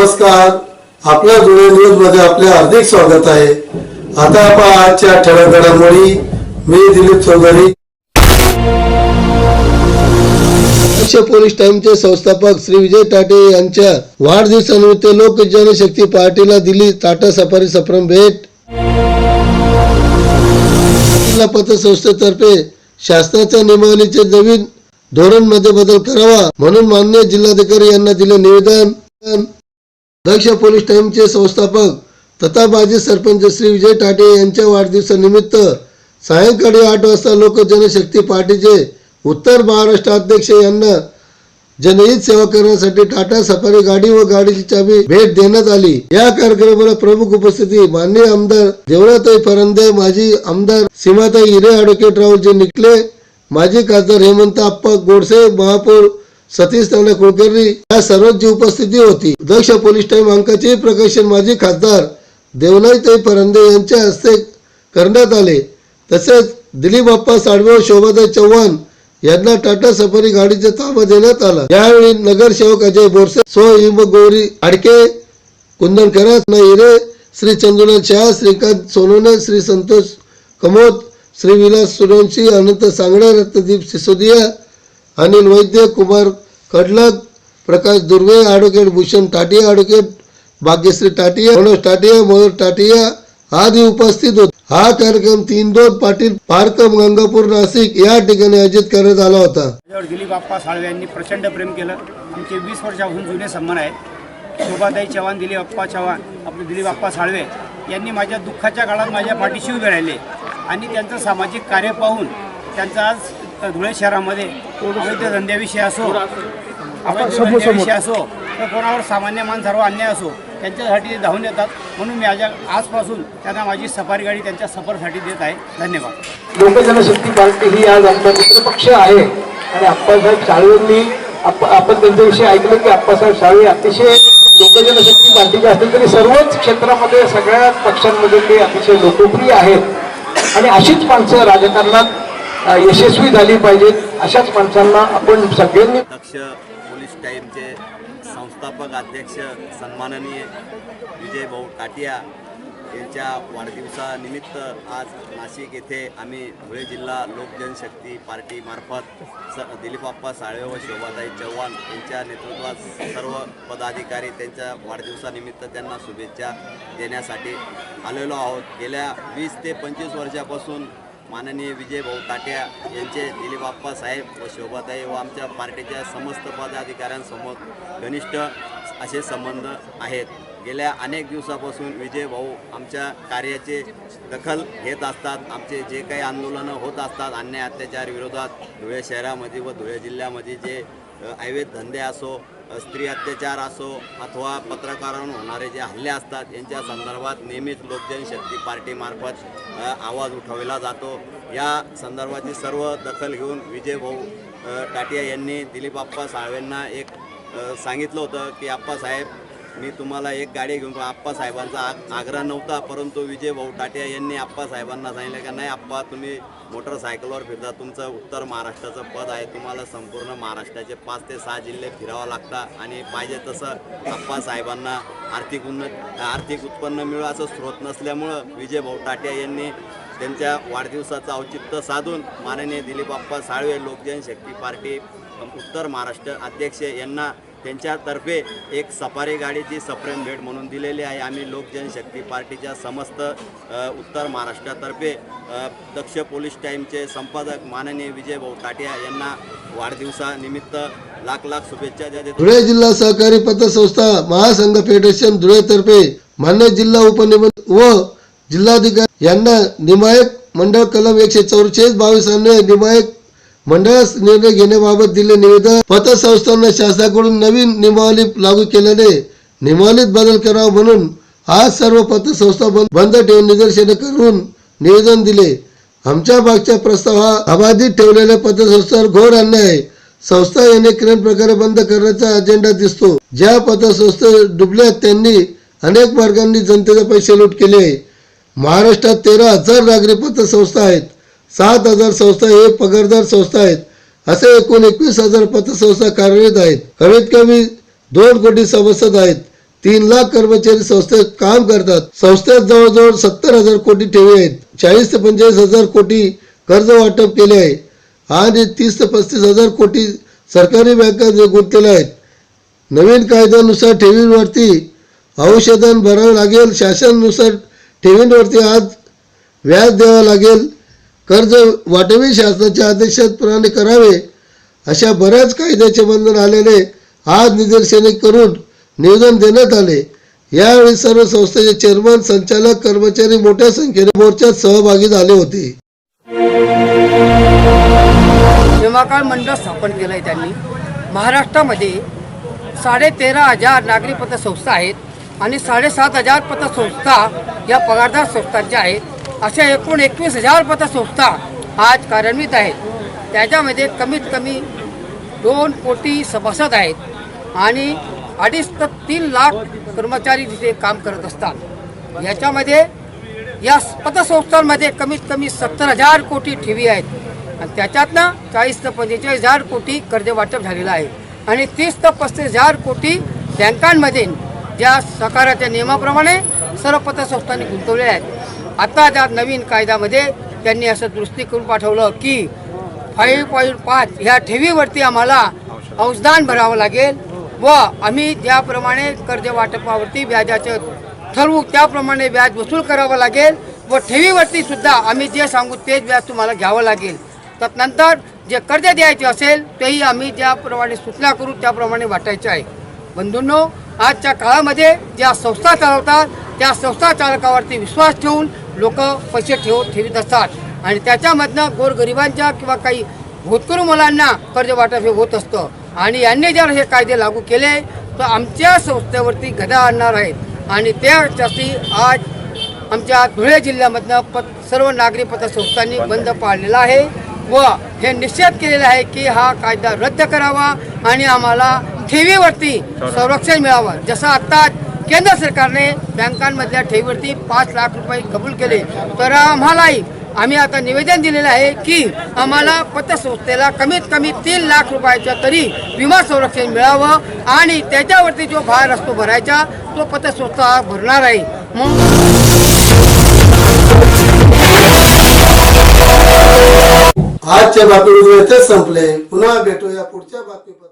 नमस्कार. आपल्या जुळे न्यूजमध्ये आपले हार्दिक स्वागत आहे. आता आपण आजच्या ठळक घडामोडी मी दिलीप चौधरी. पोलीस टाइमचे संस्थापक श्री विजय टाटे यांच्या वाढदिवसानिमित्त लोक जनशक्ती पार्टीला दिली टाटा सफारी सप्रम भेट. जिल्हा पतसंस्थेतर्फे शासनाच्या नियमावलीचे नवीन धोरणमध्ये बदल करावा म्हणून मान्य जिल्हाधिकारी यांना दिले निवेदन. दक्ष पोलीस टाइमचे संस्थापक तथा माजी सरपंच श्री विजय टाटे यांच्या वाढदिवसानिमित्त सायंकाळी आठ वाजता लोक जनशक्ती पार्टीचे उत्तर महाराष्ट्र अध्यक्ष यांना जनहित सेवा करण्यासाठी टाटा सफारी गाडी व गाडीची चाबी भेट देण्यात आली. या कार्यक्रमाला प्रमुख उपस्थिती माननीय आमदार देवळाताई फरंदे माजी आमदार सीमाताई हिरे ॲडव्होकेट राहुलजी निकले माजी खासदार हेमंत आप्पा गोडसे महापौर सतीश तांडा कुलकर्णी या सर्वांची उपस्थिती होती. दक्ष पोलीस टाईम अंकाचे प्रकाशन माजी खासदार देवनाईताई परंदे यांच्या हस्ते करण्यात आले. तसेच दिलीप बाप्पा साडवे शोभाताई चव्हाण यांना टाटा सफारी गाडीचा ताबा देण्यात आला. यावेळी नगरसेवक अजय बोरसे सो हिम गौरी आडके कुंदन करत हिरे श्री चंद्रनाथ शाह श्रीकांत सोनोने श्री संतोष कमोद श्री विलास सुरवंशी अनंत सांगडे रत्नदीप सिसोदिया अनिल वैद्य कुमार कडलक प्रकाश दुर्वे ॲडव्होकेट भूषण टाटिया ॲडव्होकेट भाग्यश्री टाटिया मनोज टाटिया मयूर टाटिया आदी उपस्थित होते. हा कार्यक्रम तीन दोन पाटील पार्क गंगापूर नाशिक या ठिकाणी आयोजित करण्यात आला होता. माझ्यावर दिलीप आप्पा साळवे यांनी प्रचंड प्रेम केलं. आमचे वीस वर्षाहून जुने सन्मान आहेत. शोभाताई चव्हाण दिलीप आप्पा चव्हाण आपले दिलीप आप्पा साळवे यांनी माझ्या दुःखाच्या काळात माझ्या पाठीशी उभे राहिले आणि त्यांचं सामाजिक कार्य पाहून त्यांचा आज धुळे शहरामध्ये अवैध धंद्याविषयी असो अवैध धंद्याविषयी असो तर कोणावर सामान्य माणसावर अन्याय असो त्यांच्यासाठी धावून येतात. म्हणून मी आज आजपासून त्यांना माझी सफारी गाडी त्यांच्या सफरसाठी देत आहे. धन्यवाद. लोकजनशक्ती पार्टी ही आज आमचा मित्रपक्ष आहे. आणि आप्पासाहेब साळवेंनी आप- आपण त्यांच्याविषयी ऐकलं की आप्पासाहेब साळवे अतिशय लोकजनशक्ती पार्टीचे असतील तरी सर्वच क्षेत्रामध्ये सगळ्या पक्षांमध्ये ते अतिशय लोकप्रिय आहेत. आणि अशीच माणसं राजकारणात यशस्वी झाली पाहिजेत अशाच माणसांना आपण सगळ्यांनी दक्ष पोलीस टाईमचे संस्थापक अध्यक्ष सन्माननीय विजय भाऊ काटिया यांच्या वाढदिवसानिमित्त आज नाशिक येथे आम्ही धुळे जिल्हा लोकजनशक्ती पार्टीमार्फत स दिलीपाप्पा साळवे व शोभाताई चव्हाण यांच्या नेतृत्वात सर्व पदाधिकारी त्यांच्या वाढदिवसानिमित्त त्यांना शुभेच्छा देण्यासाठी आलेलो आहोत. गेल्या वीस ते पंचवीस वर्षापासून माननीय विजय भाऊ ताट्या यांचे दिलीबाप्पा साहेब व शोभाताई व आमच्या पार्टीच्या समस्त पदाधिकाऱ्यांसमोर घनिष्ठ असे संबंध आहेत. गेल्या अनेक दिवसापासून विजय भाऊ आमच्या कार्याचे दखल घेत असतात. आमचे जे काही आंदोलनं होत असतात अन्याय अत्याचार विरोधात धुळे शहरामध्ये व धुळे जिल्ह्यामध्ये जे अवैध धंदे असो स्त्री अत्याचार असो अथवा पत्रकारांवर होणारे जे हल्ले असतात यांच्या संदर्भात नेहमीच लोकजनशक्ती पार्टीमार्फत आवाज उठवला जातो. या संदर्भाची सर्व दखल घेऊन विजय भाऊ टाटिया यांनी दिलीप आप्पा साळवेंना एक सांगितलं होतं की आप्पासाहेब मी तुम्हाला एक गाडी घेऊन आप्पासाहेबांचा आग आग्रह नव्हता परंतु विजय भाऊ टाटिया यांनी आप्पासाहेबांना सांगितलं का नाही आप्पा तुम्ही मोटरसायकलवर फिरता. तुमचं उत्तर महाराष्ट्राचं पद आहे. तुम्हाला संपूर्ण महाराष्ट्राचे पाच ते सहा जिल्हे फिरावं लागतात. आणि पाहिजे तसं आप्पासाहेबांना आर्थिक उन्नत आर्थिक उत्पन्न मिळू असं स्रोत नसल्यामुळं विजय भाऊ टाटिया यांनी त्यांच्या वाढदिवसाचं औचित्य साधून माननीय दिलीप आप्पा साळवे लोकजनशक्ती पार्टी उत्तर महाराष्ट्र अध्यक्ष यांना त्यांच्यातर्फे एक सफारी गाडीची सप्रेम भेट म्हणून दिलेली आहे. आम्ही लोकजनशक्ती पार्टीच्या समस्त उत्तर महाराष्ट्रातर्फे दक्ष पोलीस टाईमचे संपादक माननीय विजय भाऊ टाटिया यांना वाढदिवसानिमित्त लाख लाख शुभेच्छा द्या देतो. धुळे जिल्हा सहकारी पतसंस्था महासंघ फेडरेशन धुळेतर्फे मान्य जिल्हा उपनिबंध व जिल्हाधिकारी यांना निमायक मंडळ कलम एकशे चौवेचाळीस बावीस अन्वये निमायक मंडळास निर्णय घेण्याबाबत दिले निवेदन पतसंस्थांना शासनाकडून नवीन नियमावली लागू केल्याने नियमावलीत बदल करावा म्हणून आज सर्व पतसंस्था बंद ठेवून निदर्शने करून निवेदन दिले. आमच्या मागच्या प्रस्ताव हा अबाधित ठेवलेल्या पतसंस्थांवर घोर अन्याय. आहे संस्था अनेक प्रकारे बंद करण्याचा अजेंडा दिसतो. ज्या पतसंस्था डुबल्यात त्यांनी अनेक मार्गांनी जनतेचे पैसे लूट केले. आहे महाराष्ट्रात तेरा हजार नागरी पतसंस्था आहेत. सात हजार संस्था हे पगारदार संस्था आहेत. असे एकूण एकवीस हजार पतसंस्था कार्यरत आहेत. कमीत कमी दोन कोटी सभासद आहेत. तीन लाख कर्मचारी संस्थेत काम करतात. संस्थेत जवळजवळ सत्तर हजार कोटी ठेवी आहेत. चाळीस ते पंचेचाळीस हजार कोटी कर्ज वाटप केले आहे. आणि तीस ते पस्तीस हजार कोटी सरकारी बँकात गुंतलेले आहेत. नवीन कायद्यानुसार ठेवींवरती औषधन भरावं लागेल. शासनानुसार ठेवींवरती आज व्याज द्यावं लागेल. कर्ज वाटवे शासनाच्या आदेशाप्रमाणे करावे अशा बऱ्याच कायद्याचे बंधन आलेले आज निदर्शने करून निवेदन देण्यात आले. यावेळी सर्व संस्थेचे चेअरमन संचालक कर्मचारी मोठ्या संख्येने मोर्चात सहभागी झाले होते. विमाकाळ मंडळ स्थापन केलं आहे त्यांनी. महाराष्ट्रामध्ये साडे तेरा हजार नागरी पतसंस्था आहेत आणि साडेसात हजार पतसंस्था या पगारदार संस्थांच्या आहेत. अशा एकूण एकवीस हजार पतसंस्था आज कार्यान्वित आहेत. त्याच्यामध्ये कमीत कमी दोन कोटी सभासद आहेत आणि अडीच ते तीन लाख कर्मचारी तिथे काम करत असतात. याच्यामध्ये या पतसंस्थांमध्ये कमीत कमी सत्तर हजार कोटी ठेवी आहेत आणि त्याच्यातनं चाळीस ते पंचेचाळीस हजार कोटी कर्जवाटप झालेलं आहे आणि तीस ते पस्तीस हजार कोटी बँकांमध्ये ज्या सकाराच्या नियमाप्रमाणे सर्व पतसंस्थांनी गुंतवले आहेत. आता त्या नवीन कायद्यामध्ये त्यांनी असं दुरुस्ती करून पाठवलं की फाईव्ह पॉईंट पाच ह्या ठेवीवरती आम्हाला अंशदान भरावं लागेल व आम्ही ज्याप्रमाणे कर्ज वाटपावरती व्याजाचं ठरवू त्याप्रमाणे व्याज वसूल करावं लागेल व ठेवीवरती सुद्धा आम्ही जे सांगू तेच व्याज तुम्हाला घ्यावं लागेल. त्यानंतर जे कर्ज द्यायचे असेल तेही आम्ही ज्याप्रमाणे सूचना करू त्याप्रमाणे वाटायचे आहे. बंधूंनो आजच्या काळामध्ये ज्या संस्था चालवतात त्या संस्था चालकावरती विश्वास ठेवून लोक पैसे ठेव ठेवीत असतात. आणि त्याच्यामधनं गोरगरिबांच्या किंवा काही भूतकरू मुलांना कर्ज वाटप हे होत असतं. आणि यांनी जर हे कायदे लागू केले तर आमच्या संस्थेवरती गदा आणणार आहेत. आणि त्यासाठी आज आमच्या धुळे जिल्ह्यामधनं प सर्व नागरी पतसंस्थांनी बंद पाळलेला आहे. व हे निश्चित केलेलं आहे की हा कायदा रद्द करावा आणि आम्हाला ठेवीवरती संरक्षण मिळावं. जसं आता केंद्र सरकारने बँकांमधल्या ठेवीवरती पाच लाख रुपये कबूल केले. तर आम्हालाही आम्ही आता निवेदन दिलेलं आहे की आम्हाला पतसंस्थेला कमीत कमी तीन लाख रुपयाचं तरी विमा संरक्षण मिळावं आणि त्याच्यावरती जो भार असतो भरायचा तो पतसंस्था भरणार आहे. आजच्या बातमीमध्ये संपले. पुन्हा भेटूया पुढच्या बातमीपत्र